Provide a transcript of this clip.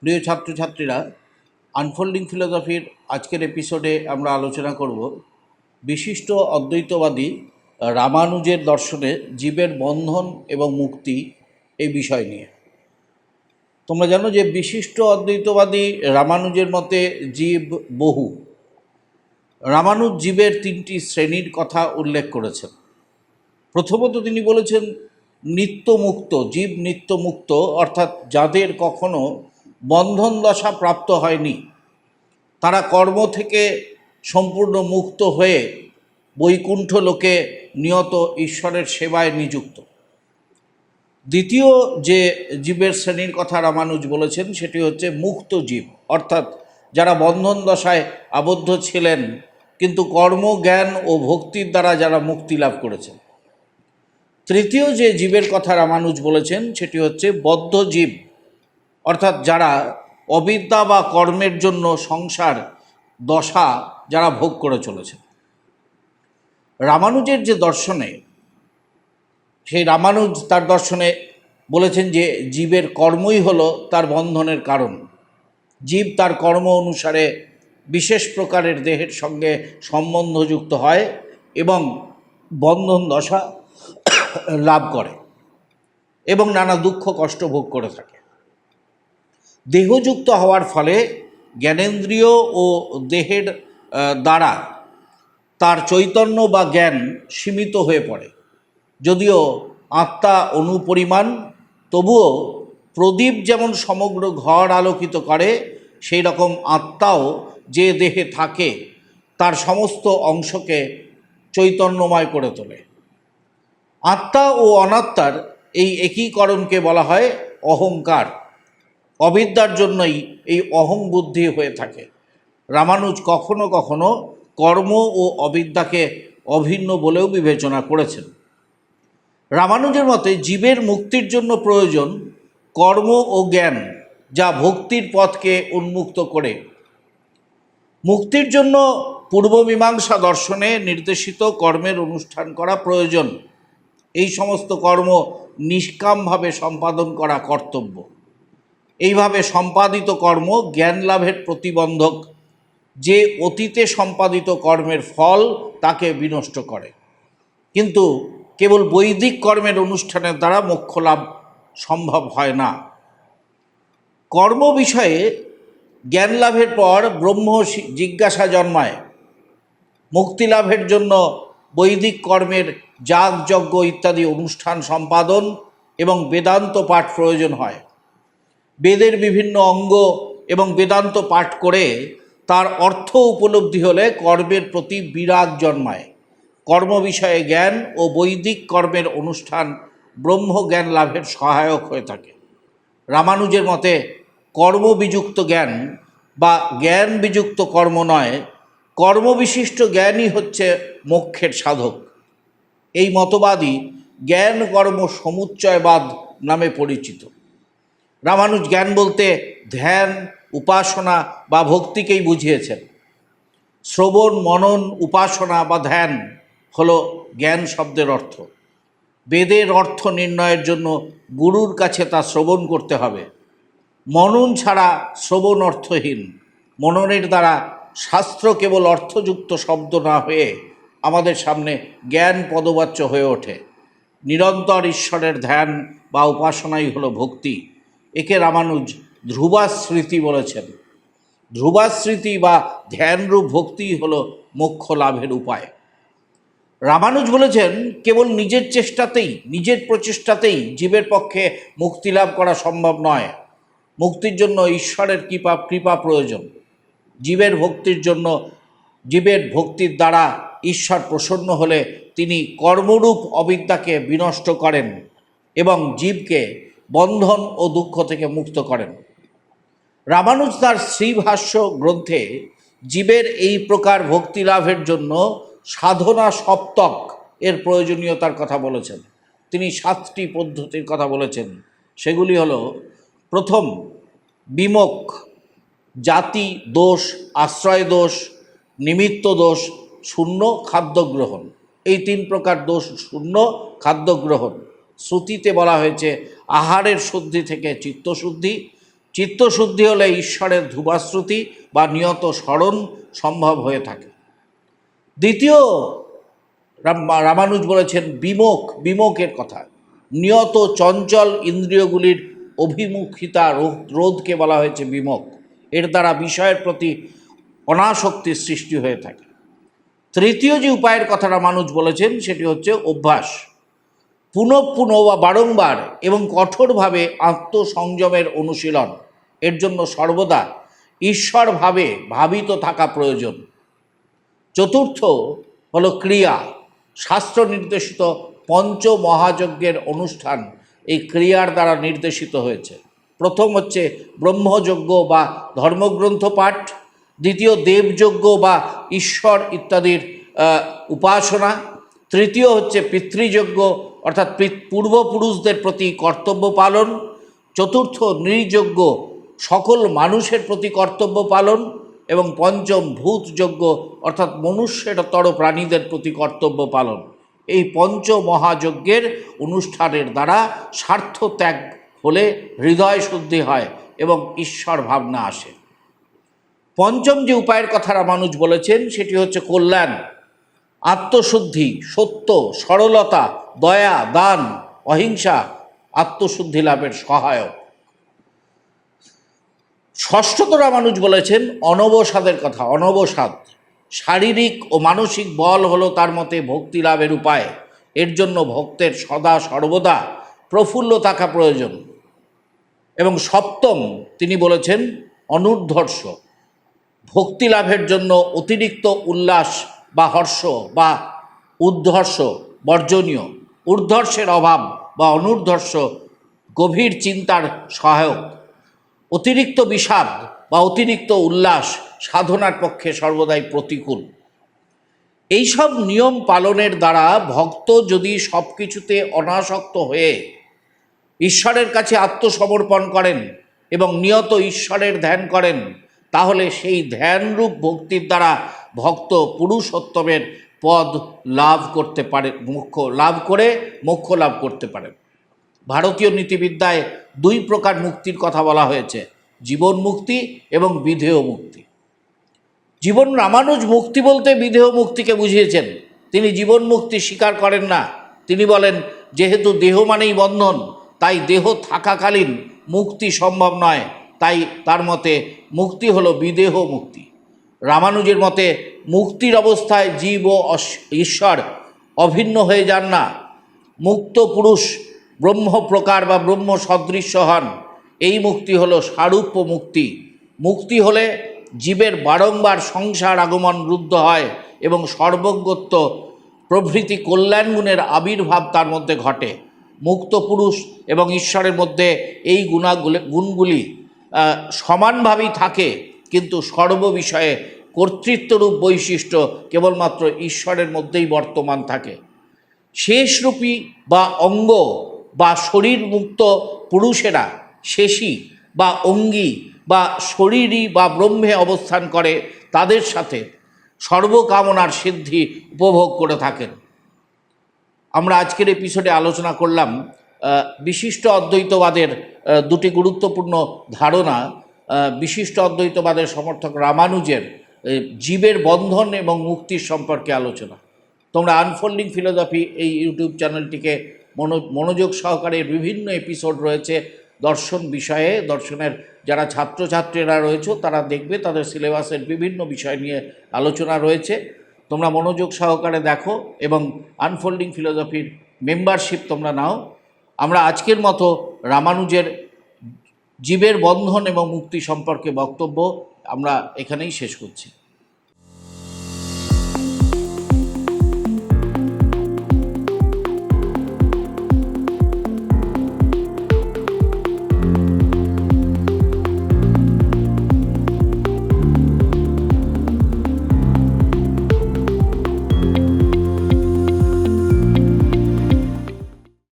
প্রিয় ছাত্রছাত্রীরা, আনফোল্ডিং ফিলোসফির আজকের এপিসোডে আমরা আলোচনা করব বিশিষ্ট অদ্বৈতবাদী রামানুজের দর্শনে জীবের বন্ধন এবং মুক্তি এই বিষয় নিয়ে। তোমরা জানো যে বিশিষ্ট অদ্বৈতবাদী রামানুজের মতে জীব বহু। রামানুজ জীবের তিনটি শ্রেণির কথা উল্লেখ করেছেন। প্রথমত তিনি বলেছেন, নিত্যমুক্ত, জীব নিত্যমুক্ত, অর্থাৎ যাদের কখনো বন্ধন দশা প্রাপ্ত হয়নি। তারা কর্ম থেকে সম্পূর্ণ মুক্ত হয়ে বৈকুণ্ঠ লোকে নিয়ত ঈশ্বরের সেবায় নিযুক্ত। দ্বিতীয় যে জীবের শ্রেণির কথা রামানুজ বলেছেন, সেটি হচ্ছে মুক্ত জীব। অর্থাৎ যারা বন্ধন দশায় আবদ্ধ ছিলেন, কিন্তু কর্ম, জ্ঞান ও ভক্তির দ্বারা যারা মুক্তি লাভ করেছেন। তৃতীয় যে জীবের কথা রামানুজ বলেছেন, সেটি হচ্ছে বদ্ধ জীব। অর্থাৎ যারা অবিদ্যা বা কর্মের জন্য সংসার, দশা যারা ভোগ করে চলেছে। রামানুজের যে দর্শনে, সেই রামানুজ তার দর্শনে বলেছেন যে, জীবের কর্মই হলো তার বন্ধনের কারণ। জীব তার কর্ম অনুসারে বিশেষ প্রকারের দেহের সঙ্গে সম্বন্ধযুক্ত হয় এবং বন্ধন, দশা লাভ করে এবং নানা দুঃখ, কষ্ট ভোগ করে থাকে। দেহযুক্ত হওয়ার ফলে জ্ঞানেন্দ্রিয় ও দেহের দ্বারা তার চৈতন্য বা জ্ঞান সীমিত হয়ে পড়ে। যদিও আত্মা অনুপরিমাণ, তবুও প্রদীপ যেমন সমগ্র ঘর আলোকিত করে, সেই রকম আত্মাও যে দেহে থাকে, তার সমস্ত অংশকে চৈতন্যময় করে তোলে। আত্মা ও অনাত্মার এই একীকরণকে বলা হয় অহংকার। অবিদ্যার জন্যই এই অহং বুদ্ধি হয়ে থাকে। রামানুজ কখনো কখনো কর্ম ও অবিদ্যাকে অভিন্ন বলেও বিবেচনা করেছেন। রামানুজের মতে জীবের মুক্তির জন্য প্রয়োজন কর্ম ও জ্ঞান, যা ভক্তির পথকে উন্মুক্ত করে। মুক্তির জন্য পূর্বমীমাংসা দর্শনে নির্দেশিত কর্মের অনুষ্ঠান করা প্রয়োজন। এই সমস্ত কর্ম নিষ্কামভাবে সম্পাদন করা কর্তব্য। এইভাবে সম্পাদিত কর্ম, জ্ঞান লাভের প্রতিবন্ধক, যে অতীতে সম্পাদিত কর্মের ফল তাকে বিনষ্ট করে। কিন্তু কেবল বৈদিক কর্মের অনুষ্ঠানের দ্বারা মোক্ষ লাভ সম্ভব হয় না। কর্ম বিষয়ে জ্ঞান লাভের পর ব্রহ্ম জিজ্ঞাসা জন্মায়। মুক্তি লাভের জন্য বৈদিক কর্মের যাগ যজ্ঞ ইত্যাদি অনুষ্ঠান সম্পাদন এবং বেদান্ত পাঠ প্রয়োজন হয়। বেদের বিভিন্ন অঙ্গ এবং বেদান্ত পাঠ করে তার অর্থ উপলব্ধি হলে কর্মের প্রতি বিরাগ জন্মায়। কর্ম বিষয়ে জ্ঞান ও বৈদিক কর্মের অনুষ্ঠান ব্রহ্মজ্ঞান লাভের সহায়ক হয়ে থাকে। রামানুজের মতে, কর্মবিযুক্ত জ্ঞান বা জ্ঞান বিযুক্ত কর্ম নয়, কর্মবিশিষ্ট জ্ঞানই হচ্ছে মোক্ষের সাধক। এই মতবাদই জ্ঞান কর্ম সমুচ্চয়বাদ নামে পরিচিত। রামানুজ জ্ঞান বলতে ধ্যান, উপাসনা বা ভক্তিকেই বুঝিয়েছেন। শ্রবণ, মনন, উপাসনা বা ধ্যান হল জ্ঞান শব্দের অর্থ। বেদের অর্থ নির্ণয়ের জন্য গুরুর কাছে তা শ্রবণ করতে হবে। মনন ছাড়া শ্রবণ অর্থহীন। মননের দ্বারা শাস্ত্র কেবল অর্থযুক্ত শব্দ না হয়ে আমাদের সামনে জ্ঞান পদবাচ্য হয়ে ওঠে। নিরন্তর ঈশ্বরের ধ্যান বা উপাসনাই হলো ভক্তি। একে রামানুজ ধ্রুবাস্মৃতি বলেছেন। ধ্রুবাস্মৃতি বা ধ্যানরূপ ভক্তিই হল মোক্ষ লাভের উপায়। রামানুজ বলেছেন, কেবল নিজের চেষ্টাতেই, নিজের প্রচেষ্টাতেই জীবের পক্ষে মুক্তি লাভ করা সম্ভব নয়। মুক্তির জন্য ঈশ্বরের কৃপা কৃপা প্রয়োজন। জীবের ভক্তির জন্য, জীবের ভক্তির দ্বারা ঈশ্বর প্রসন্ন হলে তিনি কর্মরূপ অবিদ্যাকে বিনষ্ট করেন এবং জীবকে বন্ধন ও দুঃখ থেকে মুক্ত করেন। রামানুজ তার শ্রীভাষ্য গ্রন্থে জীবের এই প্রকার ভক্তি লাভের জন্য সাধনা সপ্তক এর প্রয়োজনীয়তার কথা বলেছেন। তিনি সাতটি পদ্ধতির কথা বলেছেন। সেগুলি হলো, প্রথম বিমোক জাতি দোষ, আশ্রয় দোষ, নিমিত্ত দোষ, শূন্য, খাদ্য গ্রহণ। এই তিন প্রকার দোষ, শূন্য, খাদ্য গ্রহণ। শ্রুতিতে বলা হয়েছে, আহারের শুদ্ধি থেকে চিত্তশুদ্ধি। চিত্তশুদ্ধি হলে ঈশ্বরের ধুবাশ্রুতি বা নিয়ত স্মরণ সম্ভব হয়ে থাকে। দ্বিতীয়, রাম- রামানুজ বলেছেন, বিমুখ, বিমুখের কথা। নিয়ত চঞ্চল ইন্দ্রিয়গুলির অভিমুখিতা রোধ, রোধকে বলা হয়েছে বিমুখ। এর দ্বারা বিষয়ের প্রতি অনাসক্তির সৃষ্টি হয়ে থাকে। তৃতীয় যে উপায়ের কথা রামানুজ বলেছেন, সেটি হচ্ছে অভ্যাস। পুনঃ পুনঃ বা বারংবার এবং কঠোরভাবে আত্মসংযমের অনুশীলন। এর জন্য সর্বদা ঈশ্বরভাবে ভাবিত থাকা প্রয়োজন। চতুর্থ হলো ক্রিয়া। শাস্ত্র নির্দেশিত পঞ্চ মহাযজ্ঞের অনুষ্ঠান এই ক্রিয়ার দ্বারা নির্দেশিত হয়েছে। প্রথম হচ্ছে ব্রহ্মযজ্ঞ বা ধর্মগ্রন্থ পাঠ, দ্বিতীয় দেবযজ্ঞ বা ঈশ্বর ইত্যাদির উপাসনা, তৃতীয় হচ্ছে পিতৃযজ্ঞ অর্থাৎ পূর্বপুরুষদের প্রতি কর্তব্য পালন, চতুর্থ নৃযজ্ঞ সকল মানুষের প্রতি কর্তব্য পালন এবং পঞ্চম ভূতযজ্ঞ অর্থাৎ মনুষ্যেরতর প্রাণীদের প্রতি কর্তব্য পালন। এই পঞ্চ মহাযজ্ঞের অনুষ্ঠানের দ্বারা স্বার্থ ত্যাগ হলে হৃদয় শুদ্ধি হয় এবং ঈশ্বর ভাবনা আসে। পঞ্চম যে উপায়ের কথা মানুষ বলেছেন, সেটি হচ্ছে কল্যাণ। আত্মশুদ্ধি, সত্য, সরলতা, দয়া, দান, অহিংসা, আত্মশুদ্ধি লাভের সহায়ক। ষষ্ঠত মানুষ বলেছেন, অনবসাদের কথা, অনবসাদ। শারীরিক ও মানসিক বল হলো তার মতে ভক্তি লাভের উপায়। এর জন্য ভক্তের সদা সর্বদা প্রফুল্ল থাকা প্রয়োজন। এবং সপ্তম তিনি বলেছেন অনুর্ধর্ষ ভক্তি লাভের জন্য অতিরিক্ত উল্লাস বা হর্ষ বা উদ্ধর্ষ, বর্জনীয়। ঊর্ধ্বর্ষের অভাব বা অনুর্ধর্ষ গভীর চিন্তার সহায়ক। অতিরিক্ত বিষাদ বা অতিরিক্ত উল্লাস সাধনার পক্ষে সর্বদাই প্রতিকূল। এইসব নিয়ম পালনের দ্বারা ভক্ত যদি সব কিছুতে অনাসক্ত হয়ে ঈশ্বরের কাছে আত্মসমর্পণ করেন এবং নিয়ত ঈশ্বরের ধ্যান করেন, তাহলে সেই ধ্যানরূপ ভক্তির দ্বারা ভক্ত পুরুষোত্তমের পদ লাভ করতে পারে মোক্ষ লাভ করে, মোক্ষ লাভ করতে পারেন ভারতীয় নীতিবিদ্যায় দুই প্রকার মুক্তির কথা বলা হয়েছে, জীবন মুক্তি এবং বিধেয় মুক্তি। জীবন রামানুজ মুক্তি বলতে বিধেয় মুক্তিকে বুঝিয়েছেন। তিনি জীবন মুক্তি স্বীকার করেন না। তিনি বলেন, যেহেতু দেহ মানেই বন্ধন, তাই দেহ থাকাকালীন মুক্তি সম্ভব নয়। তাই তার মতে মুক্তি হলো বিদেহ মুক্তি। রামানুজের মতে, মুক্তির অবস্থায় জীব ও ঈশ্বর অভিন্ন হয়ে যান না। মুক্ত পুরুষ ব্রহ্ম প্রকার বা ব্রহ্ম সদৃশ্য হন। এই মুক্তি হলো সারূপ্য মুক্তি। মুক্তি হলে জীবের বারংবার সংসার আগমন রুদ্ধ হয় এবং সর্বজ্ঞত্ব, প্রভৃতি কল্যাণ গুণের আবির্ভাব তার মধ্যে ঘটে। মুক্ত পুরুষ এবং ঈশ্বরের মধ্যে এই গুণাগুলি, গুণগুলি সমানভাবেই থাকে। কিন্তু সর্ববিষয়ে কর্তৃত্বরূপ বৈশিষ্ট্য কেবলমাত্র ঈশ্বরের মধ্যেই বর্তমান থাকে। শেষরূপী বা অঙ্গ বা শরীর মুক্ত পুরুষেরা শেষী বা অঙ্গী বা শরীরই বা ব্রহ্মে অবস্থান করে তাদের সাথে সর্বকামনার সিদ্ধি উপভোগ করে থাকেন। আমরা আজকের এপিসোডে আলোচনা করলাম বিশিষ্ট অদ্বৈতবাদের দুটি গুরুত্বপূর্ণ ধারণা বিশিষ্ট অদ্বৈতবাদের সমর্থক রামানুজের জীবের বন্ধন এবং মুক্তির সম্পর্কে আলোচনা। তোমরা আনফোল্ডিং ফিলোসফি এই ইউটিউব চ্যানেলটিকে মনো- মনোযোগ সহকারে বিভিন্ন এপিসোড রয়েছে দর্শন বিষয়ে। দর্শনের যারা ছাত্রছাত্রীরা রয়েছে, তারা দেখবে তাদের সিলেবাসের বিভিন্ন বিষয় নিয়ে আলোচনা রয়েছে। তোমরা মনোযোগ সহকারে দেখো এবং আনফোল্ডিং ফিলোসফির মেম্বারশিপ তোমরা নাও। আমরা আজকের মতো রামানুজের জীবের বন্ধন এবং মুক্তি সম্পর্কে বক্তব্য আমরা এখানেই শেষ করছি।